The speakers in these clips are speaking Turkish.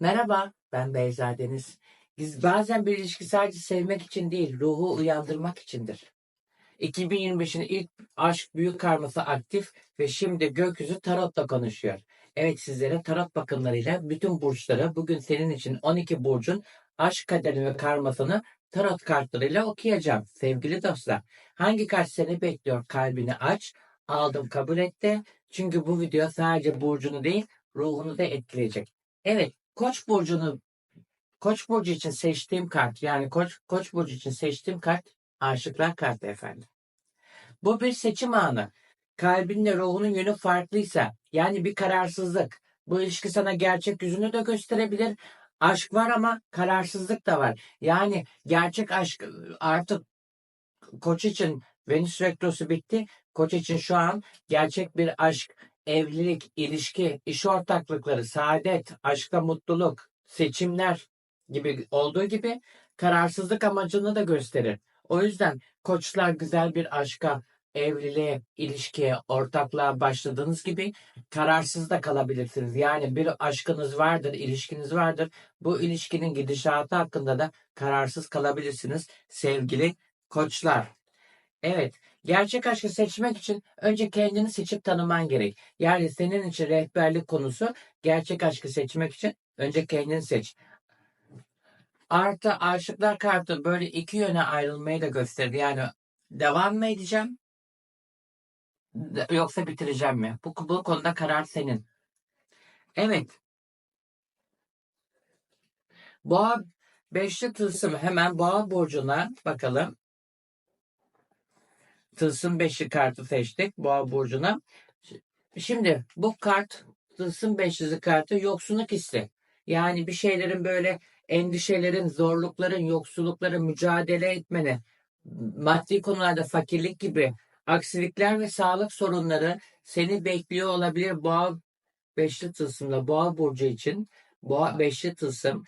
Merhaba, ben Beyza Deniz. Bazen bir ilişki sadece sevmek için değil, ruhu uyandırmak içindir. 2025'in ilk aşk büyük karması aktif ve şimdi gökyüzü tarotla konuşuyor. Evet sizlere tarot bakımlarıyla bütün burçları bugün senin için 12 burcun aşk kaderini ve karmasını tarot kartlarıyla okuyacağım. Sevgili dostlar, hangi kart seni bekliyor kalbini aç, aldım kabul etti. Çünkü bu video sadece burcunu değil, ruhunu da etkileyecek. Evet, Koç burcunu Koç burcu için seçtiğim kart yani Koç Koç burcu için seçtiğim kart Aşıklar kartı efendim. Bu bir seçim anı. Kalbinle ruhunun yönü farklıysa yani bir kararsızlık. Bu ilişki sana gerçek yüzünü de gösterebilir. Aşk var ama kararsızlık da var. Yani gerçek aşk artık Koç için Venüs retrosu bitti. Koç için şu an gerçek bir aşk, evlilik, ilişki, iş ortaklıkları, saadet, aşkta mutluluk, seçimler gibi olduğu gibi kararsızlık amacını da gösterir. O yüzden koçlar güzel bir aşka, evliliğe, ilişkiye, ortaklığa başladığınız gibi kararsız da kalabilirsiniz. Yani bir aşkınız vardır, ilişkiniz vardır. Bu ilişkinin gidişatı hakkında da kararsız kalabilirsiniz sevgili koçlar. Evet, gerçek aşkı seçmek için önce kendini seçip tanıman gerek. Yani senin için rehberlik konusu gerçek aşkı seçmek için önce kendini seç. Artı aşıklar kartı böyle iki yöne ayrılmayı da gösterdi. Yani devam mı edeceğim de- yoksa bitireceğim mi? Bu, bu konuda karar senin. Evet, boğa beşli tılsım hemen boğa burcuna bakalım. Tılsım beşli kartı seçtik boğa burcuna. Şimdi bu kart tılsım beşlisi kartı yoksunluk hissi. Yani bir şeylerin böyle endişelerin, zorlukların, yoksullukların mücadele etmeni, maddi konularda fakirlik gibi aksilikler ve sağlık sorunları seni bekliyor olabilir boğa beşli tılsımla boğa burcu için. Boğa beşli tılsım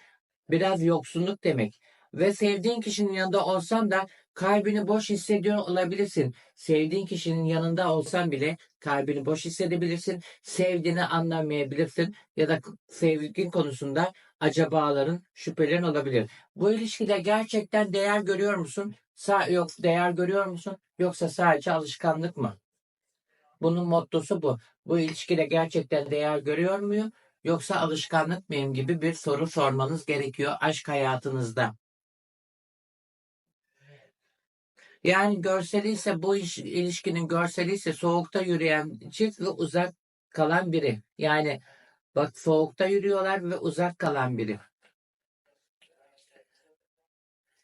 biraz yoksunluk demek. Ve sevdiğin kişinin yanında olsan da kalbini boş hissediyor olabilirsin. Sevdiğin kişinin yanında olsan bile kalbini boş hissedebilirsin. Sevdiğini anlamayabilirsin ya da sevdiğin konusunda acabaların, şüphelerin olabilir. Bu ilişkide gerçekten değer görüyor musun? Sa yok değer görüyor musun? Yoksa sadece alışkanlık mı? Bunun mottosu bu. Bu ilişkide gerçekten değer görüyor muyum? Yoksa alışkanlık mıyım gibi bir soru sormanız gerekiyor aşk hayatınızda. Yani görseli ise bu iş, ilişkinin görseli ise soğukta yürüyen çift ve uzak kalan biri. Yani bak soğukta yürüyorlar ve uzak kalan biri.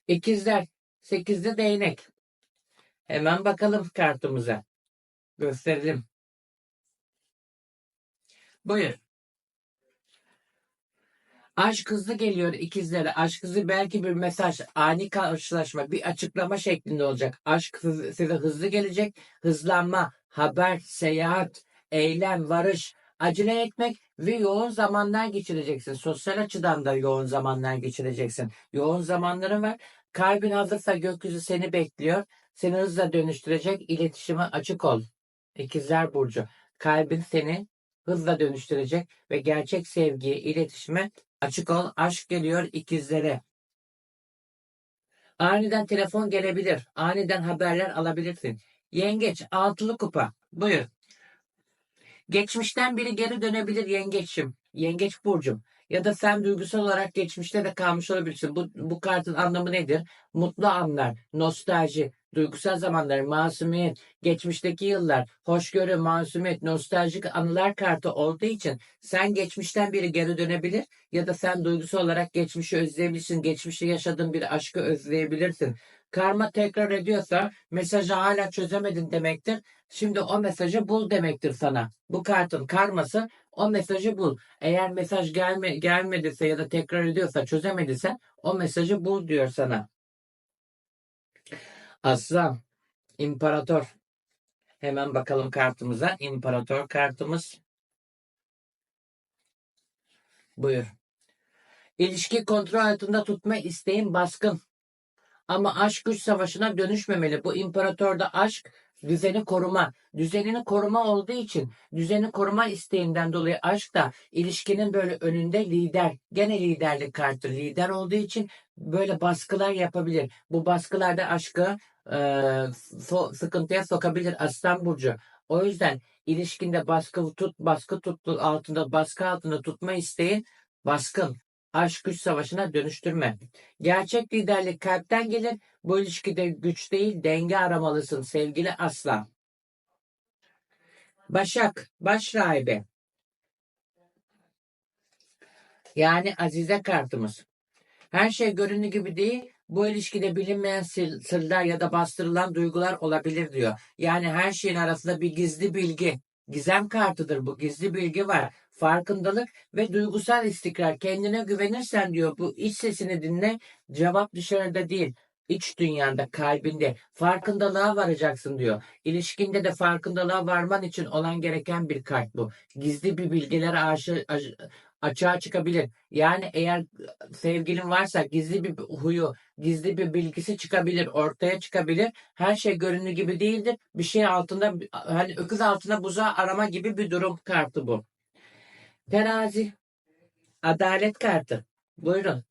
İkizler. Sekizde değnek. Hemen bakalım kartımıza. Gösterelim. Buyur. Aşk hızlı geliyor ikizlere. Aşk hızlı belki bir mesaj, ani karşılaşma, bir açıklama şeklinde olacak. Aşk size hızlı gelecek. Hızlanma, haber, seyahat, eylem, varış, acele etmek ve yoğun zamanlar geçireceksin. Sosyal açıdan da yoğun zamanlar geçireceksin. Yoğun zamanların var. Kalbin hazırsa gökyüzü seni bekliyor. Seni hızla dönüştürecek. İletişime açık ol. İkizler Burcu. Kalbin seni hızla dönüştürecek ve gerçek sevgiye, iletişime açık ol. Aşk geliyor ikizlere. Aniden telefon gelebilir. Aniden haberler alabilirsin. Yengeç, altılı kupa. Buyur. Geçmişten biri geri dönebilir yengeçim. Yengeç burcum. Ya da sen duygusal olarak geçmişte de kalmış olabilirsin. Bu, bu kartın anlamı nedir? Mutlu anlar, nostalji, duygusal zamanlar, masumiyet, geçmişteki yıllar, hoşgörü, masumiyet, nostaljik anılar kartı olduğu için sen geçmişten biri geri dönebilir ya da sen duygusal olarak geçmişi özleyebilirsin. Geçmişte yaşadığın bir aşkı özleyebilirsin. Karma tekrar ediyorsa mesajı hala çözemedin demektir. Şimdi o mesajı bul demektir sana. Bu kartın karması o mesajı bul. Eğer mesaj gelme, gelmediyse ya da tekrar ediyorsa çözemediysen o mesajı bul diyor sana. Aslan, imparator. Hemen bakalım kartımıza. İmparator kartımız. Buyur. İlişki kontrol altında tutma isteğin baskın. Ama aşk güç savaşına dönüşmemeli. Bu imparatorda aşk Düzeni koruma. Düzenini koruma olduğu için düzeni koruma isteğinden dolayı aşk da ilişkinin böyle önünde lider. Gene liderlik kartı. Lider olduğu için böyle baskılar yapabilir. Bu baskılarda aşkı e, so- sıkıntıya sokabilir Aslan Burcu. O yüzden ilişkinde baskı tut, baskı tuttu altında, baskı altında tutma isteği baskın. Aşk güç savaşına dönüştürme. Gerçek liderlik kalpten gelir. Bu ilişkide güç değil, denge aramalısın sevgili aslan. Başak, baş rahibe. Yani Azize kartımız. Her şey göründüğü gibi değil, bu ilişkide bilinmeyen sır- sırlar ya da bastırılan duygular olabilir diyor. Yani her şeyin arasında bir gizli bilgi. Gizem kartıdır bu. Gizli bilgi var. Farkındalık ve duygusal istikrar. Kendine güvenirsen diyor bu iç sesini dinle. Cevap dışarıda değil. İç dünyanda, kalbinde farkındalığa varacaksın diyor. İlişkinde de farkındalığa varman için olan gereken bir kart bu. Gizli bir bilgiler aşı, açığa çıkabilir. Yani eğer sevgilin varsa gizli bir huyu, gizli bir bilgisi çıkabilir, ortaya çıkabilir. Her şey göründüğü gibi değildir. Bir şey altında, hani öküz altında buzağı arama gibi bir durum kartı bu. Terazi, adalet kartı. Buyurun.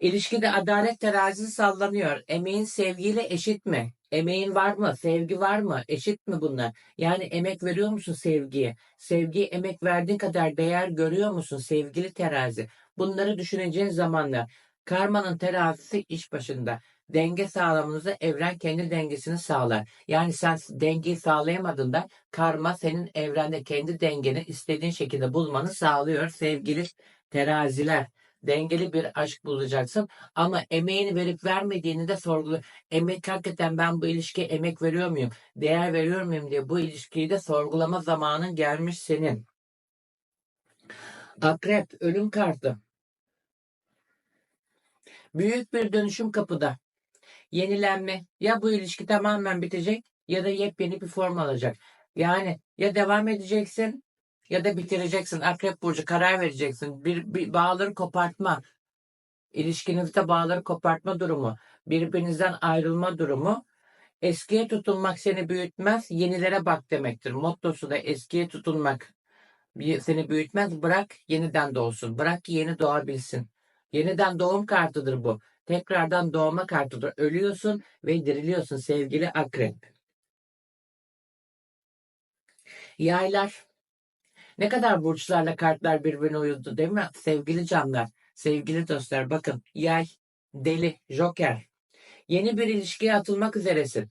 İlişkide adalet terazisi sallanıyor. Emeğin sevgiyle eşit mi? Emeğin var mı? Sevgi var mı? Eşit mi bunlar? Yani emek veriyor musun sevgiye? Sevgiye emek verdiğin kadar değer görüyor musun sevgili terazi? Bunları düşüneceğin zamanlar. Karmanın terazisi iş başında. Denge sağlamanızda evren kendi dengesini sağlar. Yani sen dengeyi sağlayamadığında karma senin evrende kendi dengeni istediğin şekilde bulmanı sağlıyor sevgili teraziler dengeli bir aşk bulacaksın. Ama emeğini verip vermediğini de sorgula. Emek hakikaten ben bu ilişkiye emek veriyor muyum? Değer veriyor muyum diye bu ilişkiyi de sorgulama zamanın gelmiş senin. Akrep, ölüm kartı. Büyük bir dönüşüm kapıda. Yenilenme. Ya bu ilişki tamamen bitecek ya da yepyeni bir form alacak. Yani ya devam edeceksin ya da bitireceksin. Akrep burcu karar vereceksin. Bir, bir bağları kopartma. İlişkinizde bağları kopartma durumu. Birbirinizden ayrılma durumu. Eskiye tutunmak seni büyütmez, yenilere bak demektir. Mottosu da eskiye tutunmak seni büyütmez. Bırak yeniden doğsun. Bırak ki yeni doğabilsin. Yeniden doğum kartıdır bu. Tekrardan doğma kartıdır. Ölüyorsun ve diriliyorsun sevgili akrep. Yaylar. Ne kadar burçlarla kartlar birbirine uyudu değil mi? Sevgili canlar, sevgili dostlar bakın. Yay, deli, joker. Yeni bir ilişkiye atılmak üzeresin.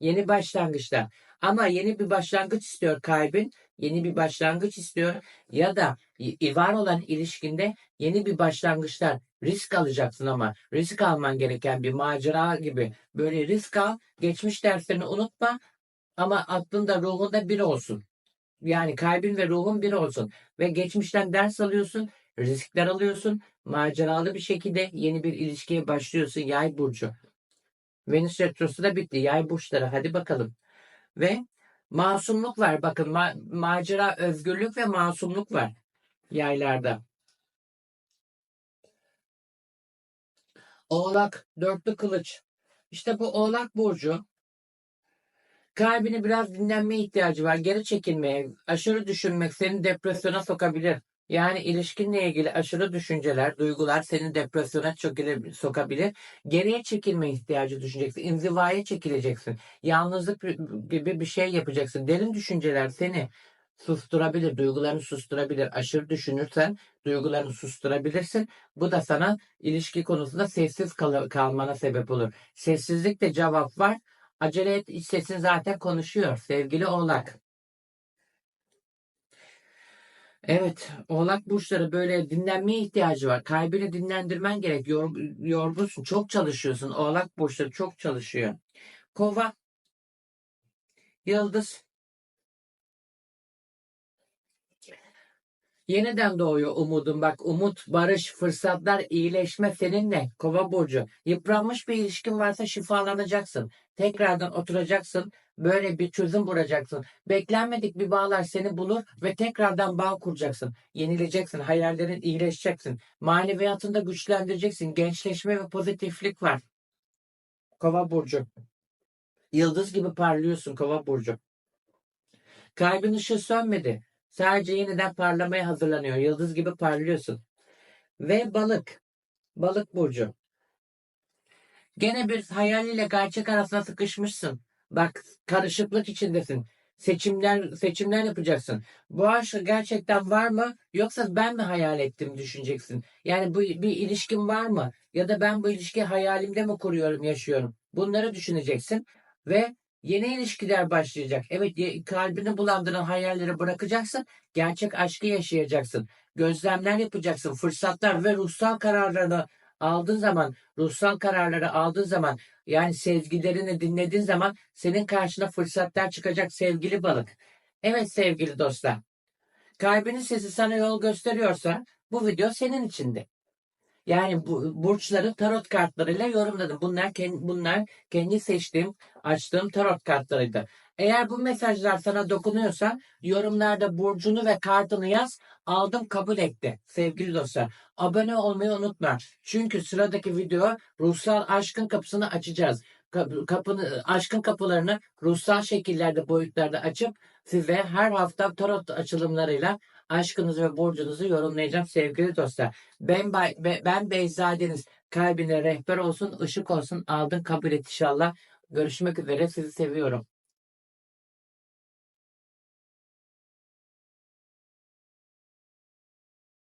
Yeni başlangıçta. Ama yeni bir başlangıç istiyor kalbin. Yeni bir başlangıç istiyor. Ya da var olan ilişkinde yeni bir başlangıçlar. Risk alacaksın ama. Risk alman gereken bir macera gibi. Böyle risk al. Geçmiş derslerini unutma. Ama aklında ruhunda bir olsun. Yani kalbin ve ruhun bir olsun. Ve geçmişten ders alıyorsun. Riskler alıyorsun. Maceralı bir şekilde yeni bir ilişkiye başlıyorsun. Yay burcu. Venüs retrosu da bitti. Yay burçları. Hadi bakalım. Ve masumluk var. Bakın ma- macera, özgürlük ve masumluk var yaylarda. Oğlak, dörtlü kılıç. İşte bu oğlak burcu kalbini biraz dinlenmeye ihtiyacı var. Geri çekilmeye, aşırı düşünmek seni depresyona sokabilir. Yani ilişkinle ilgili aşırı düşünceler, duygular seni depresyona çökile- sokabilir. Geriye çekilme ihtiyacı düşüneceksin. İnzivaya çekileceksin. Yalnızlık gibi bir şey yapacaksın. Derin düşünceler seni susturabilir, duygularını susturabilir. Aşırı düşünürsen duygularını susturabilirsin. Bu da sana ilişki konusunda sessiz kal- kalmana sebep olur. Sessizlikte cevap var. Acele et, iç sesin zaten konuşuyor sevgili oğlak. Evet, oğlak burçları böyle dinlenmeye ihtiyacı var. Kalbini dinlendirmen gerek. Yor, yorgunsun, çok çalışıyorsun. Oğlak burçları çok çalışıyor. Kova, yıldız. Yeniden doğuyor umudun. Bak umut, barış, fırsatlar, iyileşme seninle. Kova burcu. Yıpranmış bir ilişkin varsa şifalanacaksın. Tekrardan oturacaksın. Böyle bir çözüm bulacaksın. Beklenmedik bir bağlar seni bulur ve tekrardan bağ kuracaksın. Yenileceksin. Hayallerin iyileşeceksin. Maneviyatında güçlendireceksin. Gençleşme ve pozitiflik var. Kova burcu. Yıldız gibi parlıyorsun kova burcu. Kalbin ışığı sönmedi. Sadece yeniden parlamaya hazırlanıyor. Yıldız gibi parlıyorsun. Ve balık. Balık burcu. Gene bir hayaliyle gerçek arasında sıkışmışsın. Bak karışıklık içindesin. Seçimler seçimler yapacaksın. Bu aşk gerçekten var mı yoksa ben mi hayal ettim düşüneceksin. Yani bu bir ilişkin var mı ya da ben bu ilişkiyi hayalimde mi kuruyorum, yaşıyorum. Bunları düşüneceksin ve yeni ilişkiler başlayacak. Evet kalbini bulandıran hayalleri bırakacaksın. Gerçek aşkı yaşayacaksın. Gözlemler yapacaksın. Fırsatlar ve ruhsal kararlarını aldığın zaman, ruhsal kararları aldığın zaman yani sezgilerini dinlediğin zaman senin karşına fırsatlar çıkacak sevgili balık. Evet sevgili dostlar. Kalbinin sesi sana yol gösteriyorsa bu video senin içindi. Yani bu burçları tarot kartlarıyla yorumladım. Bunlar kendi, bunlar kendi seçtiğim, açtığım tarot kartlarıydı. Eğer bu mesajlar sana dokunuyorsa yorumlarda burcunu ve kartını yaz. Aldım kabul etti. Sevgili dostlar. Abone olmayı unutma. Çünkü sıradaki video ruhsal aşkın kapısını açacağız. Kapı- Kapını, aşkın kapılarını ruhsal şekillerde, boyutlarda açıp size her hafta tarot açılımlarıyla aşkınızı ve burcunuzu yorumlayacağım sevgili dostlar. Ben, Bay- Be- ben Beyza Deniz. Kalbine rehber olsun, ışık olsun. Aldın kabul et inşallah. Görüşmek üzere. Sizi seviyorum.